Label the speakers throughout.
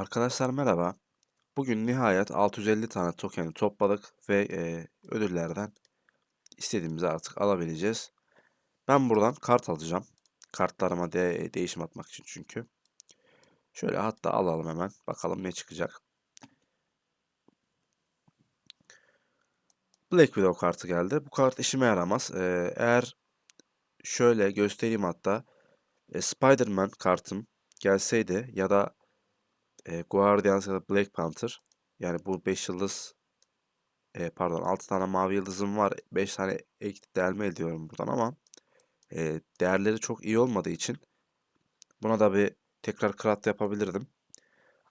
Speaker 1: Arkadaşlar merhaba. Bugün nihayet 650 tane token'i topladık ve e, ödüllerden istediğimizi artık alabileceğiz. Ben buradan kart alacağım. Kartlarıma de değişim atmak için çünkü. Şöyle hatta alalım hemen. Bakalım ne çıkacak. Black Widow kartı geldi. Bu kart işime yaramaz. Ee, eğer şöyle göstereyim hatta. E, Spider-Man kartım gelseydi ya da e, Guardians ya da Black Panther. Yani bu 5 yıldız e, pardon 6 tane mavi yıldızım var. 5 tane ek delme ediyorum buradan ama e, değerleri çok iyi olmadığı için buna da bir tekrar craft yapabilirdim.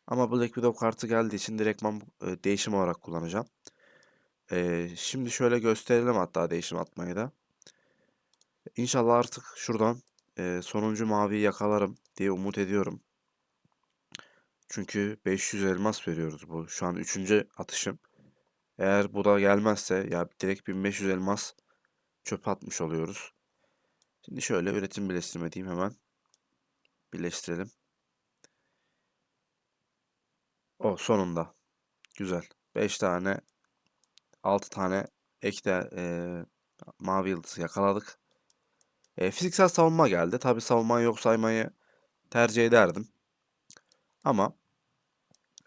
Speaker 1: Ama Black Widow kartı geldiği için direktman e, değişim olarak kullanacağım. E, şimdi şöyle gösterelim hatta değişim atmayı da. İnşallah artık şuradan e, sonuncu maviyi yakalarım diye umut ediyorum. Çünkü 500 elmas veriyoruz bu. Şu an 3. atışım. Eğer bu da gelmezse ya direkt 1500 elmas çöp atmış oluyoruz. Şimdi şöyle üretim birleştirme diyeyim hemen. Birleştirelim. O sonunda. Güzel. 5 tane 6 tane ekte e, mavi yıldız yakaladık. E, fiziksel savunma geldi. Tabi savunmayı yok saymayı tercih ederdim. Ama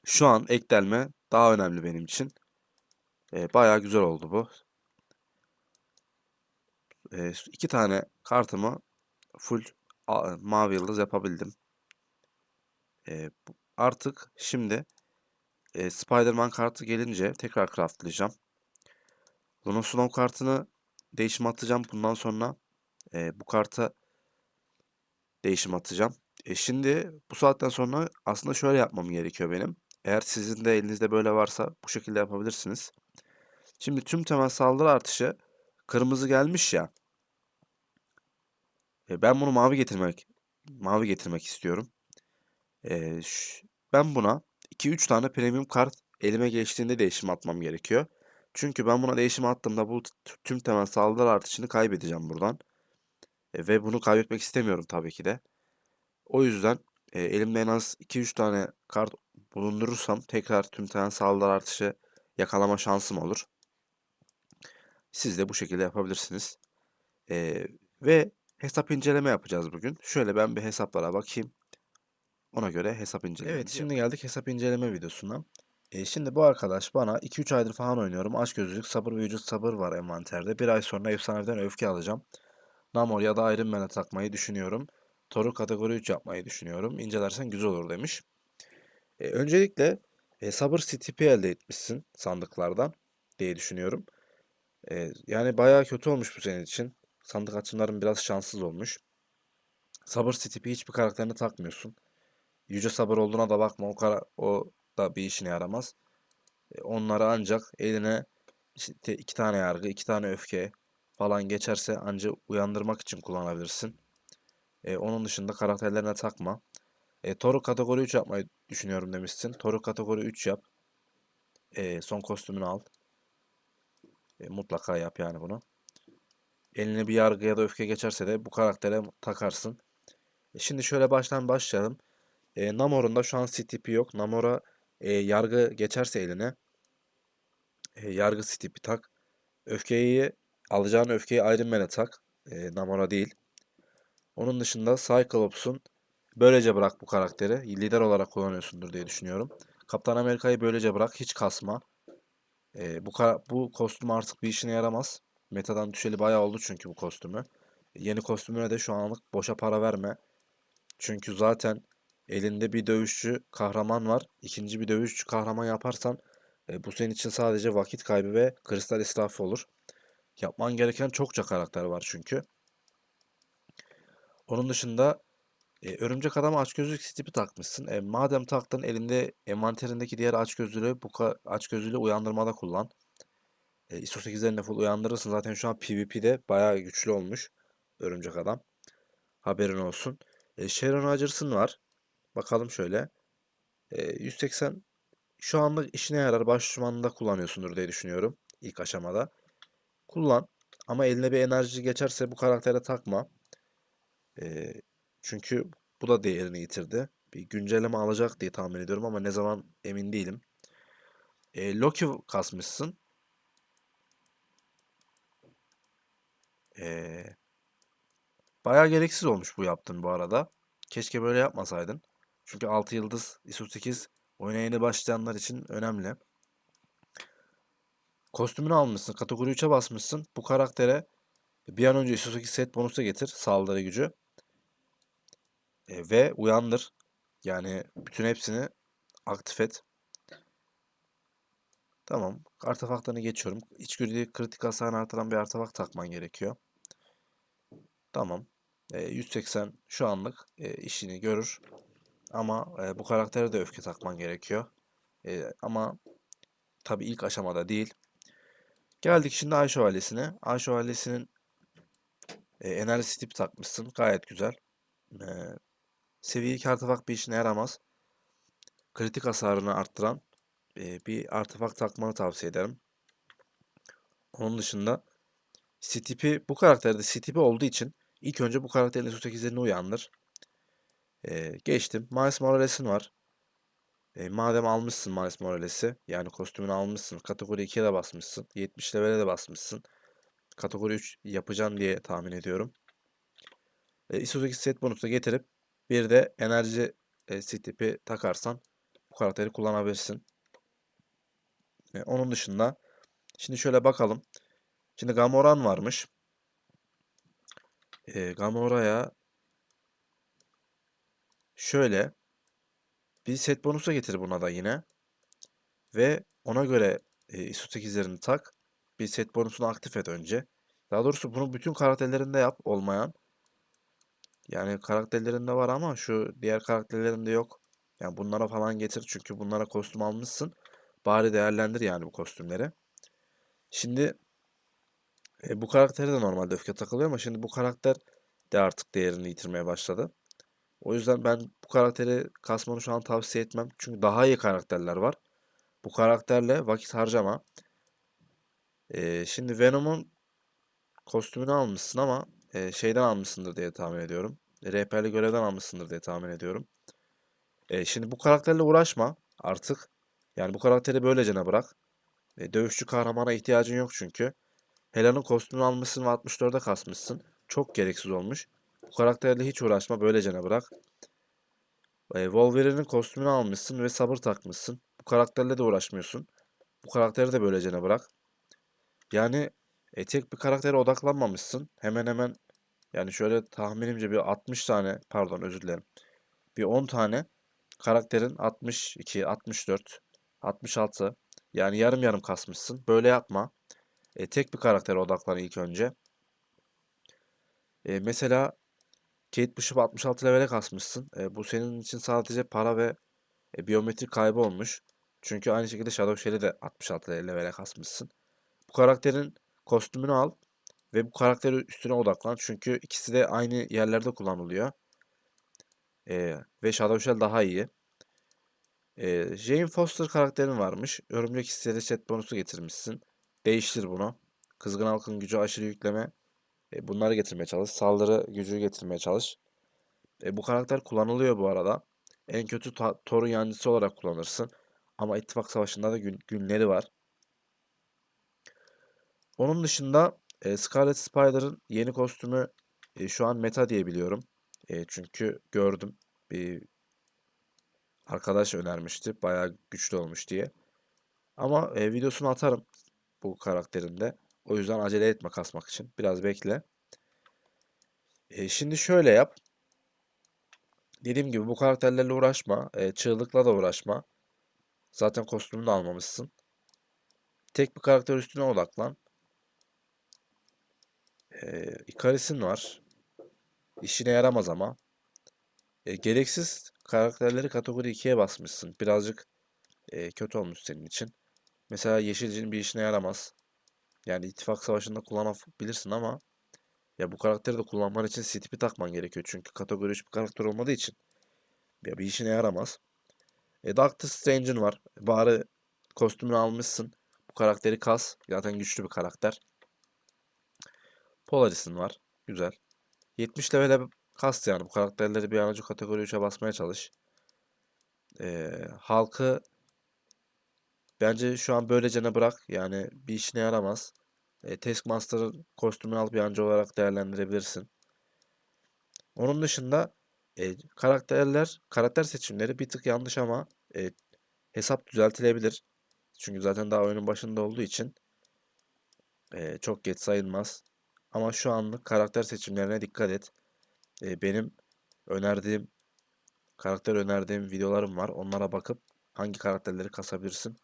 Speaker 1: şu an eklenme daha önemli benim için. E, bayağı güzel oldu bu. E, iki tane kartımı full mavi yıldız yapabildim. E, artık şimdi e, Spider-Man kartı gelince tekrar craftlayacağım. Luna Snow kartını değişim atacağım. Bundan sonra e, bu karta değişim atacağım. E, şimdi bu saatten sonra aslında şöyle yapmam gerekiyor benim. Eğer sizin de elinizde böyle varsa bu şekilde yapabilirsiniz. Şimdi tüm temel saldırı artışı kırmızı gelmiş ya. E, ben bunu mavi getirmek mavi getirmek istiyorum. E, ben buna 2-3 tane premium kart elime geçtiğinde değişim atmam gerekiyor. Çünkü ben buna değişim attığımda bu tüm temel saldırı artışını kaybedeceğim buradan. E, ve bunu kaybetmek istemiyorum tabii ki de. O yüzden e, elimde en az 2-3 tane kart bulundurursam tekrar tüm temel saldırı artışı yakalama şansım olur. Siz de bu şekilde yapabilirsiniz. E, ve hesap inceleme yapacağız bugün. Şöyle ben bir hesaplara bakayım. Ona göre hesap inceleme. Evet şimdi geldik hesap inceleme videosuna. E, şimdi bu arkadaş bana 2-3 aydır falan oynuyorum. Aç gözlülük, sabır ve vücut sabır var envanterde. Bir ay sonra efsaneden öfke alacağım. Namor ya da Iron Man'e takmayı düşünüyorum. Thor'u kategori 3 yapmayı düşünüyorum. İncelersen güzel olur demiş. E, öncelikle e, sabır CTP elde etmişsin sandıklardan diye düşünüyorum. E, yani bayağı kötü olmuş bu senin için. Sandık açımların biraz şanssız olmuş. Sabır CTP hiçbir karakterini takmıyorsun. Yüce sabır olduğuna da bakma. O, kara, o da bir işine yaramaz. E, onları ancak eline işte iki tane yargı, iki tane öfke falan geçerse ancak uyandırmak için kullanabilirsin. E, onun dışında karakterlerine takma. E, Toru kategori 3 yapmayı düşünüyorum demişsin. Toru kategori 3 yap. E, son kostümünü al. E, mutlaka yap yani bunu. Eline bir yargı ya da öfke geçerse de bu karaktere takarsın. E, şimdi şöyle baştan başlayalım. E, Namor'un da şu an CTP yok. Namor'a e, yargı geçerse eline e, yargı CTP tak. Öfkeyi alacağın öfkeyi Iron Man'e tak. E, Namor'a değil. Onun dışında Cyclops'un böylece bırak bu karakteri. Lider olarak kullanıyorsundur diye düşünüyorum. Kaptan Amerika'yı böylece bırak. Hiç kasma. E, bu, bu kostüm artık bir işine yaramaz. Metadan düşeli bayağı oldu çünkü bu kostümü. Yeni kostümüne de şu anlık boşa para verme. Çünkü zaten elinde bir dövüşçü kahraman var. İkinci bir dövüşçü kahraman yaparsan e, bu senin için sadece vakit kaybı ve kristal israfı olur. Yapman gereken çokça karakter var çünkü. Onun dışında e, örümcek adam açgözlülük tipi takmışsın. E, madem taktın elinde envanterindeki diğer açgözlülüğü bu açgözlülüğü uyandırmada kullan. E, ISO 8'lerini full uyandırırsın. Zaten şu an PvP'de bayağı güçlü olmuş örümcek adam. Haberin olsun. E, Sharon Rodgers'ın var. Bakalım şöyle. E, 180 şu anda işine yarar. Baş düşmanında kullanıyorsundur diye düşünüyorum. ilk aşamada. Kullan. Ama eline bir enerji geçerse bu karaktere takma. E, çünkü bu da değerini yitirdi. bir güncelleme alacak diye tahmin ediyorum ama ne zaman emin değilim. E, Loki kasmışsın. E, bayağı gereksiz olmuş bu yaptığın bu arada. Keşke böyle yapmasaydın. Çünkü 6 yıldız ISO 8 oyuna yeni başlayanlar için önemli. Kostümünü almışsın. Kategori 3'e basmışsın. Bu karaktere bir an önce ISO 8 set bonusu getir. Saldırı gücü. E, ve uyandır. Yani bütün hepsini aktif et. Tamam. Artefaktlarını geçiyorum. İçgüdülü kritik hasarını artıran bir artefakt takman gerekiyor. Tamam. E, 180 şu anlık e, işini görür. Ama e, bu karaktere de öfke takman gerekiyor. E, ama tabii ilk aşamada değil. Geldik şimdi Ay Şövalyesi'ne. Ay Şövalyesi'nin e, enerji tipi takmışsın. Gayet güzel. E, seviye 2 artefakt bir işine yaramaz. Kritik hasarını arttıran e, bir artefakt takmanı tavsiye ederim. Onun dışında C-tipi bu karakterde C-tipi olduğu için ilk önce bu karakterin SU8'lerini uyandır. E, geçtim. Miles Morales'in var. E, madem almışsın Miles Morales'i yani kostümünü almışsın. Kategori 2'ye de basmışsın. 70 level'e de basmışsın. Kategori 3 yapacaksın diye tahmin ediyorum. E, ISO8 set bonusu getirip bir de enerji e, tipi takarsan bu karakteri kullanabilirsin. E, onun dışında şimdi şöyle bakalım. Şimdi Gamoran varmış. E, Gamora'ya şöyle bir set bonusu getir buna da yine. Ve ona göre e, ISO 8'lerini tak. Bir set bonusunu aktif et önce. Daha doğrusu bunu bütün karakterlerinde yap olmayan. Yani karakterlerinde var ama şu diğer karakterlerinde yok. Yani bunlara falan getir çünkü bunlara kostüm almışsın. Bari değerlendir yani bu kostümleri. Şimdi e, bu karaktere de normalde öfke takılıyor ama şimdi bu karakter de artık değerini yitirmeye başladı. O yüzden ben bu karakteri kasmanı şu an tavsiye etmem. Çünkü daha iyi karakterler var. Bu karakterle vakit harcama. Ee, şimdi Venom'un kostümünü almışsın ama e, şeyden almışsındır diye tahmin ediyorum. Rehberli görevden almışsındır diye tahmin ediyorum. E, şimdi bu karakterle uğraşma artık. Yani bu karakteri böylecene bırak. E, dövüşçü kahramana ihtiyacın yok çünkü. Hela'nın kostümünü almışsın ve 64'e kasmışsın. Çok gereksiz olmuş. Bu karakterle hiç uğraşma böylecene bırak. E, Wolverine'in kostümünü almışsın ve sabır takmışsın. Bu karakterle de uğraşmıyorsun. Bu karakteri de böylecene bırak. Yani e, tek bir karaktere odaklanmamışsın. Hemen hemen yani şöyle tahminimce bir 60 tane pardon özür dilerim. Bir 10 tane karakterin 62, 64, 66 yani yarım yarım kasmışsın. Böyle yapma. E, tek bir karaktere odaklan ilk önce. E, mesela Kate Bishop 66 levele kasmışsın. E, bu senin için sadece para ve e, biyometrik kaybı olmuş. Çünkü aynı şekilde Shadow Shell'i de 66 levele kasmışsın. Bu karakterin kostümünü al ve bu karakteri üstüne odaklan. Çünkü ikisi de aynı yerlerde kullanılıyor. E, ve Shadow Shell daha iyi. E, Jane Foster karakterin varmış. Örümcek hissiyatı set bonusu getirmişsin. Değiştir bunu. Kızgın halkın gücü aşırı yükleme. E, bunları getirmeye çalış. Saldırı gücü getirmeye çalış. E, bu karakter kullanılıyor bu arada. En kötü Thor'un yancısı olarak kullanırsın. Ama ittifak savaşında da gün, günleri var. Onun dışında e, Scarlet Spider'ın yeni kostümü e, şu an meta diye biliyorum. E, çünkü gördüm. Bir arkadaş önermişti. Bayağı güçlü olmuş diye. Ama e, videosunu atarım bu karakterinde. O yüzden acele etme kasmak için. Biraz bekle. E, şimdi şöyle yap. Dediğim gibi bu karakterlerle uğraşma. E, çığlıkla da uğraşma. Zaten kostümünü almamışsın. Tek bir karakter üstüne odaklan. E, var. İşine yaramaz ama. E, gereksiz karakterleri kategori 2'ye basmışsın. Birazcık e, kötü olmuş senin için. Mesela Yeşilcin bir işine yaramaz. Yani ittifak savaşında kullanabilirsin ama ya bu karakteri de kullanman için CTP takman gerekiyor. Çünkü kategori 3 bir karakter olmadığı için ya bir işine yaramaz. E, Doctor Strange'in var. Bari kostümünü almışsın. Bu karakteri kas. Zaten güçlü bir karakter. Polaris'in var. Güzel. 70 level'e kas yani. Bu karakterleri bir an kategori 3'e basmaya çalış. Ee, halkı bence şu an böylecene bırak. Yani bir işine yaramaz. E, Taskmaster'ın kostümünü alıp yancı olarak değerlendirebilirsin. Onun dışında e, karakterler, karakter seçimleri bir tık yanlış ama e, hesap düzeltilebilir. Çünkü zaten daha oyunun başında olduğu için e, çok geç sayılmaz. Ama şu anlık karakter seçimlerine dikkat et. E, benim önerdiğim karakter önerdiğim videolarım var. Onlara bakıp hangi karakterleri kasabilirsin.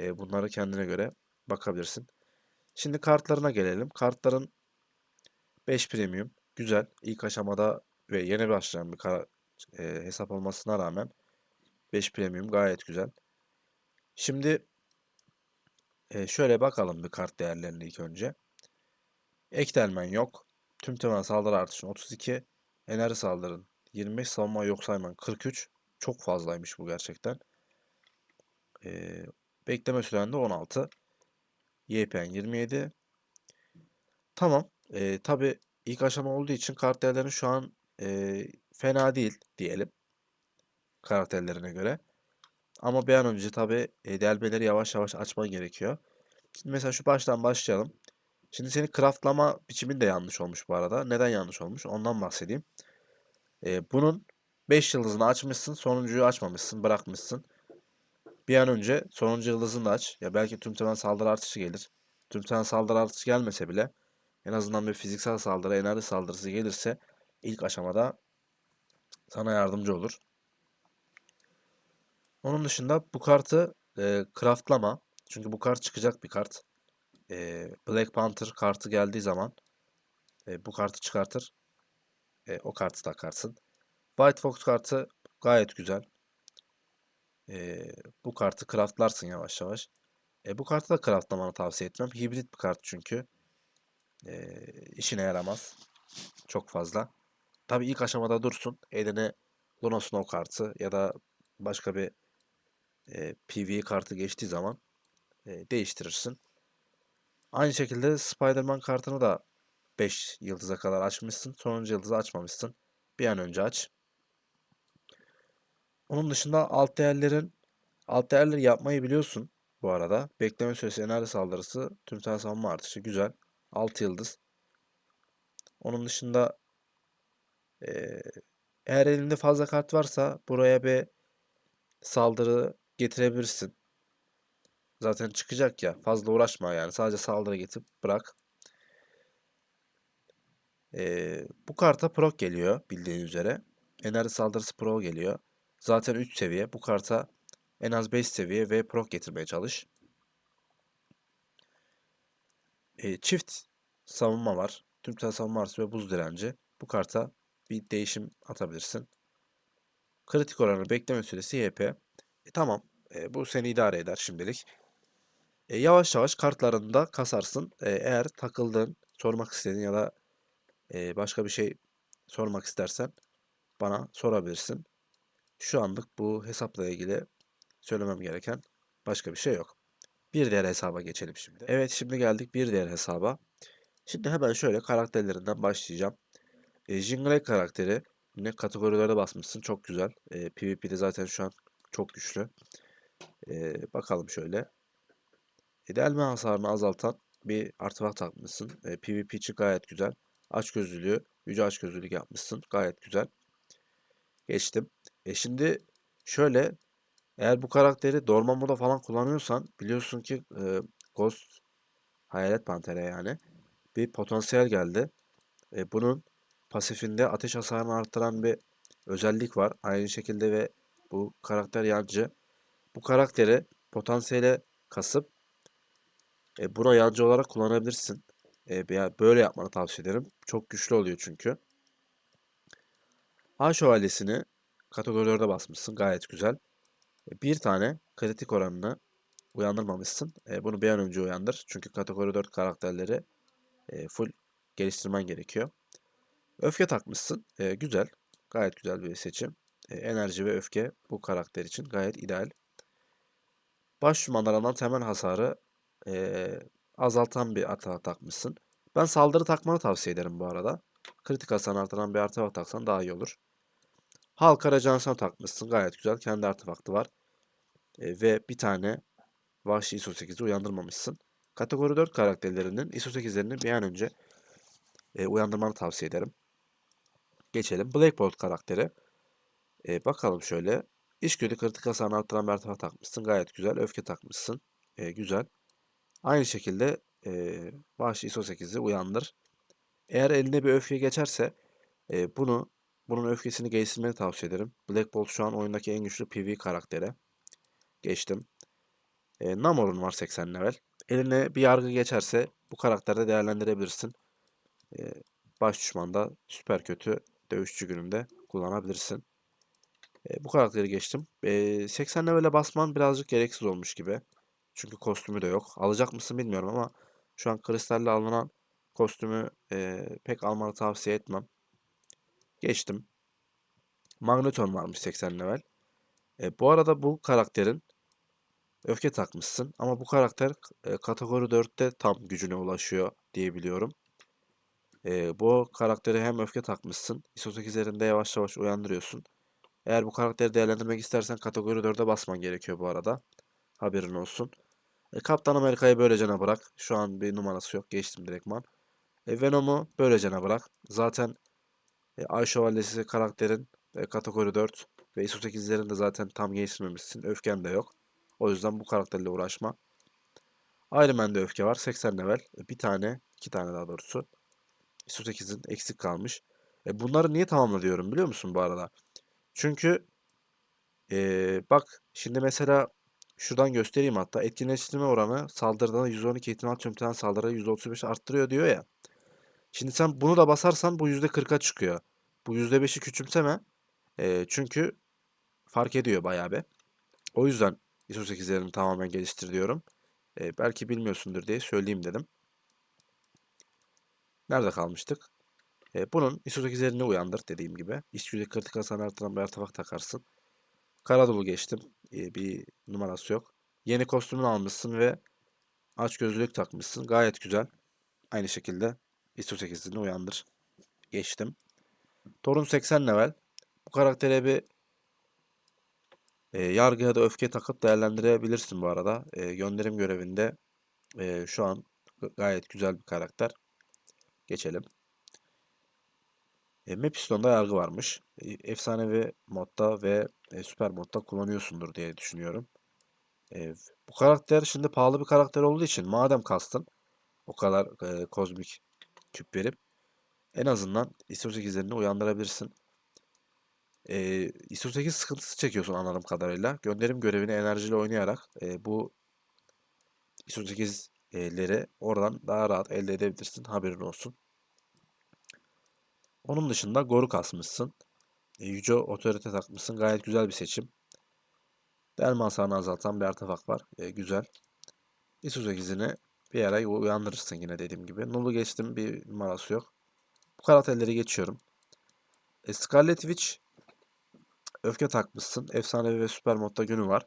Speaker 1: E, bunları kendine göre bakabilirsin. Şimdi kartlarına gelelim. Kartların 5 premium. Güzel. İlk aşamada ve yeni başlayan bir kara- e, hesap olmasına rağmen 5 premium gayet güzel. Şimdi e, şöyle bakalım bir kart değerlerine ilk önce. Ek delmen yok. Tüm temel saldırı artışın 32. Enerji saldırın 25. Savunma yok sayman 43. Çok fazlaymış bu gerçekten. E, bekleme süren de 16. YPN 27. Tamam. E, tabi ilk aşama olduğu için kart değerleri şu an e, fena değil diyelim. Karakterlerine göre. Ama bir an önce tabi e, delmeleri yavaş yavaş açman gerekiyor. Şimdi mesela şu baştan başlayalım. Şimdi senin craftlama biçimin de yanlış olmuş bu arada. Neden yanlış olmuş? Ondan bahsedeyim. E, bunun 5 yıldızını açmışsın, sonuncuyu açmamışsın, bırakmışsın. Bir an önce sonuncu yıldızını da aç. Ya belki tüm temel saldırı artışı gelir. Tüm temel saldırı artışı gelmese bile en azından bir fiziksel saldırı, enerji saldırısı gelirse ilk aşamada sana yardımcı olur. Onun dışında bu kartı e, craftlama. Çünkü bu kart çıkacak bir kart. E, Black Panther kartı geldiği zaman e, bu kartı çıkartır. E, o kartı takarsın. White Fox kartı gayet güzel. E, bu kartı craftlarsın yavaş yavaş. E, bu kartı da craftlamanı tavsiye etmem. Hibrit bir kart çünkü. E, işine yaramaz. Çok fazla. Tabi ilk aşamada dursun. Eline Luna Snow kartı ya da başka bir e, PvE kartı geçtiği zaman e, değiştirirsin. Aynı şekilde Spider-Man kartını da 5 yıldıza kadar açmışsın. Sonuncu yıldızı açmamışsın. Bir an önce aç. Onun dışında alt değerlerin alt değerleri yapmayı biliyorsun bu arada. Bekleme süresi enerji saldırısı tümsel savunma artışı güzel. 6 yıldız. Onun dışında eğer elinde fazla kart varsa buraya bir saldırı getirebilirsin. Zaten çıkacak ya. Fazla uğraşma yani. Sadece saldırı getirip bırak. Ee, bu karta pro geliyor bildiğin üzere. Enerji saldırısı pro geliyor. Zaten 3 seviye. Bu karta en az 5 seviye ve pro getirmeye çalış. Ee, çift savunma var. Tümsel savunma artı ve buz direnci. Bu karta bir değişim atabilirsin. Kritik oranı bekleme süresi YP. E, tamam. E, bu seni idare eder şimdilik. E, yavaş yavaş kartlarını da kasarsın. E, eğer takıldığın, sormak istediğin ya da e, başka bir şey sormak istersen bana sorabilirsin. Şu anlık bu hesapla ilgili söylemem gereken başka bir şey yok. Bir diğer hesaba geçelim şimdi. Evet şimdi geldik bir diğer hesaba. Şimdi hemen şöyle karakterlerinden başlayacağım. E, Jean Grey karakteri yine kategorilere basmışsın. Çok güzel. E, PvP'de zaten şu an çok güçlü. E, bakalım şöyle. Delme hasarını azaltan bir artefakt takmışsın. E, PvP için gayet güzel. Açgözlülüğü, yüce açgözlülük yapmışsın. Gayet güzel. Geçtim. E şimdi şöyle eğer bu karakteri Dormammu'da falan kullanıyorsan biliyorsun ki e, Ghost Hayalet Pantere yani bir potansiyel geldi. E, bunun pasifinde ateş hasarını arttıran bir özellik var. Aynı şekilde ve bu karakter yancı. Bu karakteri potansiyele kasıp e, buna yancı olarak kullanabilirsin. E, böyle yapmanı tavsiye ederim. Çok güçlü oluyor çünkü. A şövalyesini kategorilerde basmışsın. Gayet güzel. E, bir tane kritik oranını uyandırmamışsın. E, bunu bir an önce uyandır. Çünkü kategori 4 karakterleri e, full geliştirmen gerekiyor. Öfke takmışsın. E, güzel. Gayet güzel bir seçim. E, enerji ve öfke bu karakter için gayet ideal. Baş düşmanlarından temel hasarı e, azaltan bir artefakt takmışsın. Ben saldırı takmanı tavsiye ederim bu arada. Kritik hasar artıran bir artefakt taksan daha iyi olur. Halk Aracans'a takmışsın. Gayet güzel. Kendi artefaktı var. E, ve bir tane Vahşi ISO 8'i uyandırmamışsın. Kategori 4 karakterlerinin ISO 8'lerini bir an önce e, uyandırmanı tavsiye ederim. Geçelim. Black Bolt karakteri. E, bakalım şöyle. İşgüdü kritik hasarını arttıran bir artefakt takmışsın. Gayet güzel. Öfke takmışsın. E, güzel. Aynı şekilde e, Vahşi ISO 8'i uyandır. Eğer eline bir öfke geçerse e, bunu bunun öfkesini geliştirmeni tavsiye ederim. Black Bolt şu an oyundaki en güçlü PvE karakteri. Geçtim. E, Namor'un var 80 level. Eline bir yargı geçerse bu karakterde değerlendirebilirsin. E, baş düşmanda süper kötü dövüşçü gününde kullanabilirsin. E, bu karakteri geçtim. E, 80 level'e basman birazcık gereksiz olmuş gibi. Çünkü kostümü de yok. Alacak mısın bilmiyorum ama şu an kristalle alınan kostümü e, pek almanı tavsiye etmem. Geçtim. Magneton varmış 80 level. E, bu arada bu karakterin öfke takmışsın ama bu karakter e, kategori 4'te tam gücüne ulaşıyor diye biliyorum. E, bu karakteri hem öfke takmışsın. ISO 8'lerinde yavaş yavaş uyandırıyorsun. Eğer bu karakteri değerlendirmek istersen kategori 4'e basman gerekiyor bu arada. Haberin olsun. E, Kaptan Amerika'yı böylecene bırak. Şu an bir numarası yok. Geçtim direktman. E, Venom'u böylecene bırak. Zaten e, Ay Şövalyesi karakterin e, kategori 4 ve ISO 8'lerini de zaten tam geliştirmemişsin. Öfken de yok. O yüzden bu karakterle uğraşma. Iron Man'de öfke var. 80 level. E, bir tane, iki tane daha doğrusu. ISO 8'in eksik kalmış. E, bunları niye tamamla diyorum biliyor musun bu arada? Çünkü e, bak şimdi mesela şuradan göstereyim hatta. Etkinleştirme oranı saldırıdan 112 ihtimal tüm tane saldırıyı %35 arttırıyor diyor ya. Şimdi sen bunu da basarsan bu %40'a çıkıyor. Bu %5'i küçümseme. E, çünkü fark ediyor bayağı bir. O yüzden ISO 8'lerini tamamen geliştir diyorum. E, belki bilmiyorsundur diye söyleyeyim dedim. Nerede kalmıştık? E, bunun ISO 8'lerini uyandır dediğim gibi. İş gücü kritik hasar artıran bir artefakt takarsın. Karadolu geçtim. Bir numarası yok. Yeni kostümünü almışsın ve aç gözlülük takmışsın. Gayet güzel. Aynı şekilde ISO 8'ini uyandır. Geçtim. Torun 80 level. Bu karaktere bir e, yargı ya da öfke takıp değerlendirebilirsin bu arada. E, gönderim görevinde e, şu an gayet güzel bir karakter. Geçelim. E, Mepiston'da yargı varmış. E, efsanevi modda ve e, süper modda kullanıyorsundur diye düşünüyorum. E, bu karakter şimdi pahalı bir karakter olduğu için madem kastın o kadar e, kozmik küp verip en azından ISO 8'lerini uyandırabilirsin. E, ISO 8 sıkıntısı çekiyorsun anladığım kadarıyla. Gönderim görevini enerjiyle oynayarak e, bu ISO 8'leri oradan daha rahat elde edebilirsin. Haberin olsun. Onun dışında Goru kasmışsın. E, Yüce otorite takmışsın. Gayet güzel bir seçim. Delma hasarını azaltan bir artefakt var. E, güzel. ISO 8'ini bir ara uyandırırsın yine dediğim gibi. Nulu geçtim bir numarası yok. Bu karakterleri geçiyorum. E, Scarlet Witch öfke takmışsın. Efsanevi ve süper modda günü var.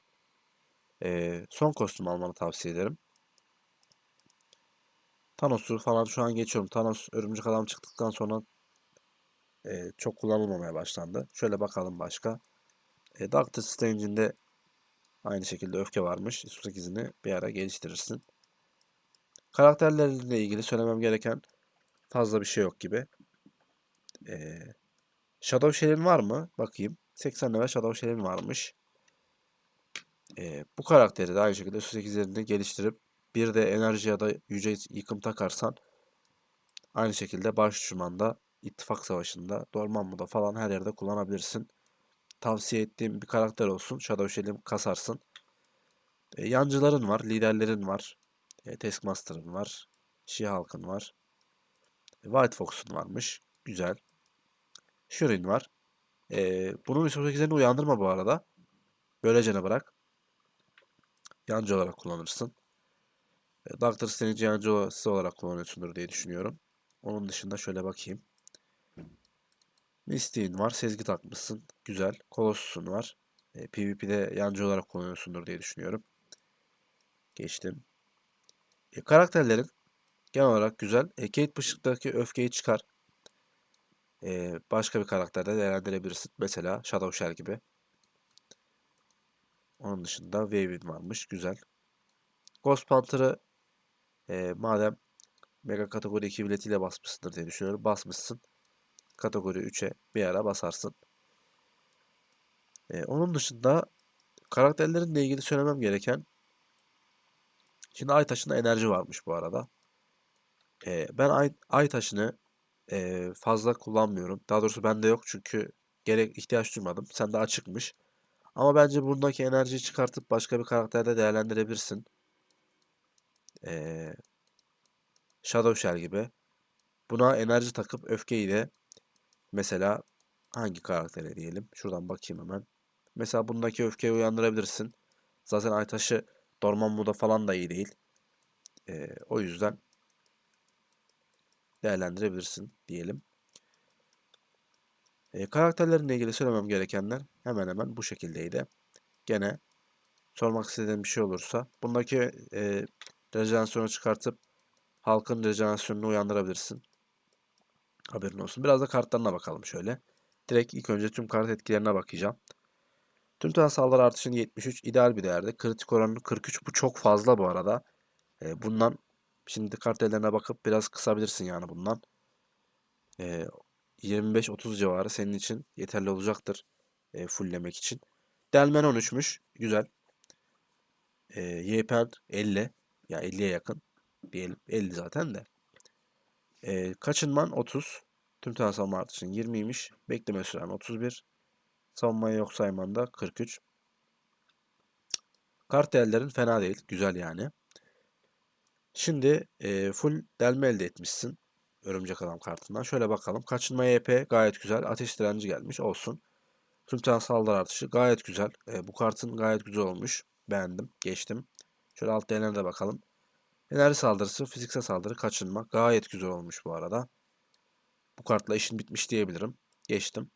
Speaker 1: E, son kostüm almanı tavsiye ederim. Thanos'u falan şu an geçiyorum. Thanos örümcek adam çıktıktan sonra e, çok kullanılmamaya başlandı. Şöyle bakalım başka. E, Doctor Strange'in de aynı şekilde öfke varmış. Su 8'ini bir ara geliştirirsin. Karakterlerle ilgili söylemem gereken fazla bir şey yok gibi. E, Shadow Shell'in var mı? Bakayım. 80 level Shadow Shell'in varmış. E, bu karakteri de aynı şekilde Su 8'lerini geliştirip bir de enerji ya da yüce yıkım takarsan aynı şekilde baş düşmanda İttifak Savaşı'nda, Dormammu'da falan her yerde kullanabilirsin. Tavsiye ettiğim bir karakter olsun. Shadow Shell'i kasarsın. E, yancıların var, liderlerin var. E, Taskmaster'ın var. She-Hulk'ın var. E, White Fox'un varmış. Güzel. Shuri'nin var. E, bunun ISO 8'lerini uyandırma bu arada. Böylecene bırak. Yancı olarak kullanırsın. E, Doctor Strange yancısı olarak kullanıyorsundur diye düşünüyorum. Onun dışında şöyle bakayım. Mystic'in var. Sezgi takmışsın. Güzel. Colossus'un var. E, PvP'de yancı olarak kullanıyorsundur diye düşünüyorum. Geçtim. E, karakterlerin genel olarak güzel. E, Kate Bışık'taki öfkeyi çıkar. e, başka bir karakterde değerlendirebilirsin. Mesela Shadow Shell gibi. Onun dışında Wave'in varmış. Güzel. Ghost Panther'ı e, madem Mega kategori 2 biletiyle basmışsındır diye düşünüyorum. Basmışsın. Kategori 3'e bir ara basarsın. E, onun dışında karakterlerinle ilgili söylemem gereken Şimdi ay taşında enerji varmış bu arada. E, ben ay, ay taşını e, fazla kullanmıyorum. Daha doğrusu bende yok çünkü gerek ihtiyaç duymadım. Sende açıkmış. Ama bence bundaki enerjiyi çıkartıp başka bir karakterde değerlendirebilirsin. E, Shadow Shell gibi. Buna enerji takıp öfkeyi de mesela hangi karaktere diyelim. Şuradan bakayım hemen. Mesela bundaki öfkeyi uyandırabilirsin. Zaten ay taşı Dormammu'da falan da iyi değil. Ee, o yüzden değerlendirebilirsin diyelim. Ee, karakterlerinle ilgili söylemem gerekenler hemen hemen bu şekildeydi. Gene sormak istediğim bir şey olursa bundaki e, rejenerasyonu çıkartıp halkın rejenerasyonunu uyandırabilirsin. Haberin olsun. Biraz da kartlarına bakalım şöyle. Direkt ilk önce tüm kart etkilerine bakacağım. Tüm tane saldırı artışının 73 ideal bir değerde. Kritik oranı 43. Bu çok fazla bu arada. E, bundan şimdi kart ellerine bakıp biraz kısabilirsin yani bundan. E, 25-30 civarı senin için yeterli olacaktır. E, fulllemek için. Delmen 13'müş. Güzel. E, YPR 50. Ya 50'ye yakın. Diyelim 50 zaten de. E, kaçınman 30. Tüm tane savunma artışın 20'ymiş. Bekleme süren 31. Savunmayı yok sayman da 43. Kart değerlerin fena değil. Güzel yani. Şimdi e, full delme elde etmişsin. Örümcek adam kartından. Şöyle bakalım. Kaçınma YP gayet güzel. Ateş direnci gelmiş. Olsun. Tüm tane saldırı artışı gayet güzel. E, bu kartın gayet güzel olmuş. Beğendim. Geçtim. Şöyle alt değerlerine de bakalım. Enerji saldırısı, fiziksel saldırı, kaçınma. Gayet güzel olmuş bu arada. Bu kartla işin bitmiş diyebilirim. Geçtim.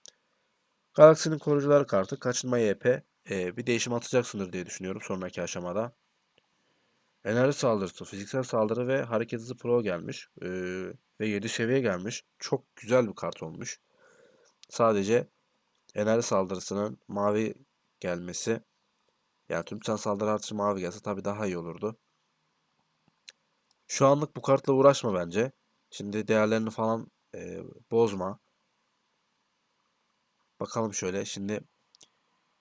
Speaker 1: Galaksinin koruyucuları kartı kaçınma YP. E, bir değişim atacaksındır diye düşünüyorum sonraki aşamada. Enerji saldırısı, fiziksel saldırı ve hareket hızı pro gelmiş. E, ve 7 seviye gelmiş. Çok güzel bir kart olmuş. Sadece enerji saldırısının mavi gelmesi yani tüm can saldırı artışı mavi gelse tabii daha iyi olurdu. Şu anlık bu kartla uğraşma bence. Şimdi değerlerini falan e, bozma. Bakalım şöyle. Şimdi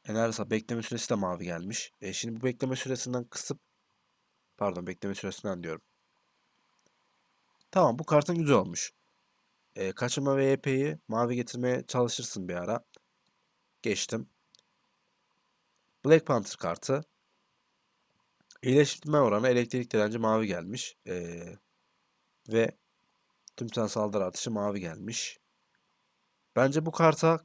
Speaker 1: enerji bekleme süresi de mavi gelmiş. E, şimdi bu bekleme süresinden kısıp pardon bekleme süresinden diyorum. Tamam bu kartın güzel olmuş. E, kaçırma ve EP'yi mavi getirmeye çalışırsın bir ara. Geçtim. Black Panther kartı. İyileştirme oranı elektrik direnci mavi gelmiş. E, ve tüm saldırı atışı mavi gelmiş. Bence bu karta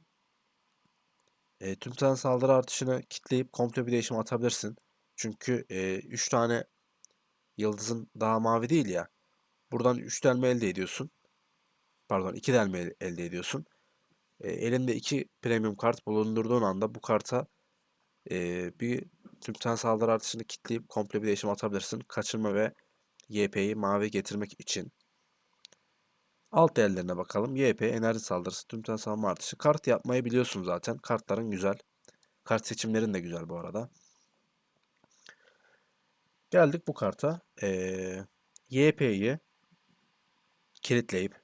Speaker 1: e, tüm tane saldırı artışını kitleyip komple bir değişim atabilirsin. Çünkü 3 e, tane yıldızın daha mavi değil ya. Buradan 3 delme elde ediyorsun. Pardon 2 delme elde ediyorsun. E, elinde 2 premium kart bulundurduğun anda bu karta e, bir tüm tane saldırı artışını kitleyip komple bir değişim atabilirsin. Kaçırma ve YP'yi mavi getirmek için. Alt değerlerine bakalım. YP, enerji saldırısı, tüm tane savunma artışı. Kart yapmayı biliyorsun zaten. Kartların güzel. Kart seçimlerin de güzel bu arada. Geldik bu karta. Ee, YP'yi kilitleyip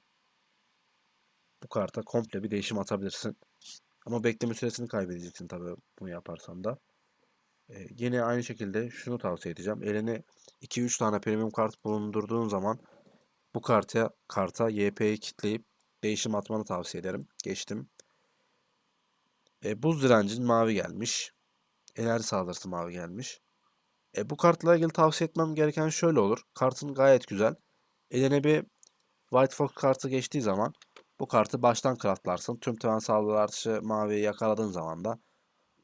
Speaker 1: bu karta komple bir değişim atabilirsin. Ama bekleme süresini kaybedeceksin tabii bunu yaparsan da. Yine aynı şekilde şunu tavsiye edeceğim. Eline 2-3 tane premium kart bulundurduğun zaman bu karta, karta YP'yi kitleyip değişim atmanı tavsiye ederim. Geçtim. E, buz direncin mavi gelmiş. Enerji saldırısı mavi gelmiş. E, bu kartla ilgili tavsiye etmem gereken şöyle olur. Kartın gayet güzel. Eline bir White Fox kartı geçtiği zaman bu kartı baştan craftlarsın. Tüm tevan saldırı artışı maviyi yakaladığın zaman da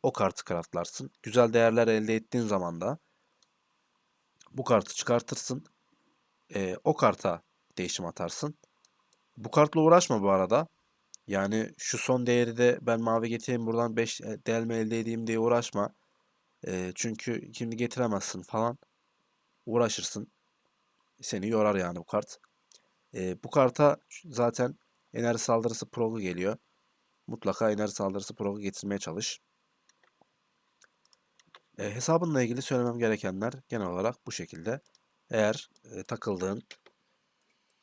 Speaker 1: o kartı craftlarsın. Güzel değerler elde ettiğin zaman da bu kartı çıkartırsın. E, o karta değişim atarsın. Bu kartla uğraşma bu arada. Yani şu son değeri de ben mavi getireyim buradan 5 e, delme elde edeyim diye uğraşma. E, çünkü şimdi getiremezsin falan. Uğraşırsın. Seni yorar yani bu kart. E, bu karta zaten enerji saldırısı progu geliyor. Mutlaka enerji saldırısı progu getirmeye çalış. E, hesabınla ilgili söylemem gerekenler genel olarak bu şekilde. Eğer e, takıldığın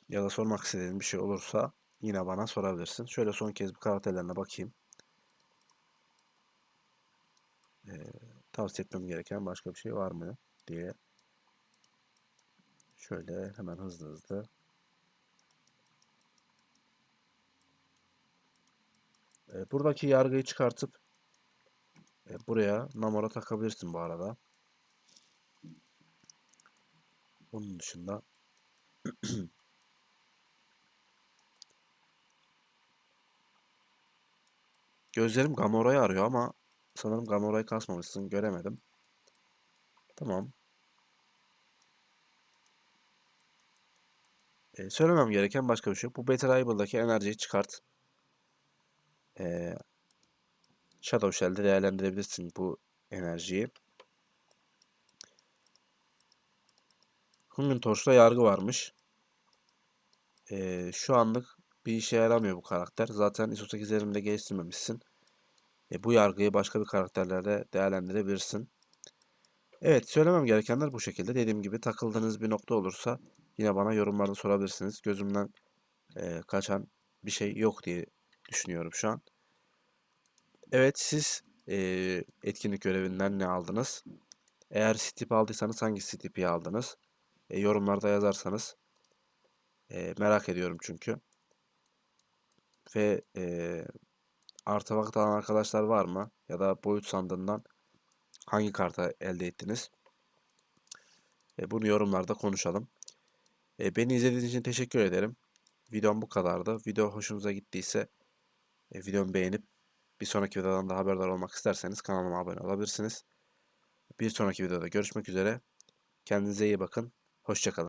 Speaker 1: ya da sormak istediğin bir şey olursa yine bana sorabilirsin. Şöyle son kez bir karakterlerine bakayım. E, tavsiye etmem gereken başka bir şey var mı diye. Şöyle hemen hızlı hızlı. E, buradaki yargıyı çıkartıp buraya Namor'a takabilirsin bu arada. Onun dışında Gözlerim Gamora'yı arıyor ama sanırım Gamora'yı kasmamışsın. Göremedim. Tamam. Ee, söylemem gereken başka bir şey. Bu Battle Rival'daki enerjiyi çıkart. Ee, Shadow Shell'de değerlendirebilirsin bu enerjiyi. Hungry Torch'ta yargı varmış. Ee, şu anlık bir işe yaramıyor bu karakter. Zaten ISO 8'lerini de geliştirmemişsin. E, bu yargıyı başka bir karakterlerde değerlendirebilirsin. Evet, söylemem gerekenler bu şekilde. Dediğim gibi takıldığınız bir nokta olursa yine bana yorumlarda sorabilirsiniz. Gözümden e, kaçan bir şey yok diye düşünüyorum şu an. Evet, siz e, etkinlik görevinden ne aldınız? Eğer Steep aldıysanız hangi Steep'i aldınız? E, yorumlarda yazarsanız e, merak ediyorum çünkü. Ve e, artefakt alan arkadaşlar var mı? Ya da boyut sandığından hangi kartı elde ettiniz? E, bunu yorumlarda konuşalım. E, beni izlediğiniz için teşekkür ederim. Videom bu kadardı. Video hoşunuza gittiyse e, videomu beğenip bir sonraki videodan da haberdar olmak isterseniz kanalıma abone olabilirsiniz. Bir sonraki videoda görüşmek üzere. Kendinize iyi bakın. Hoşçakalın.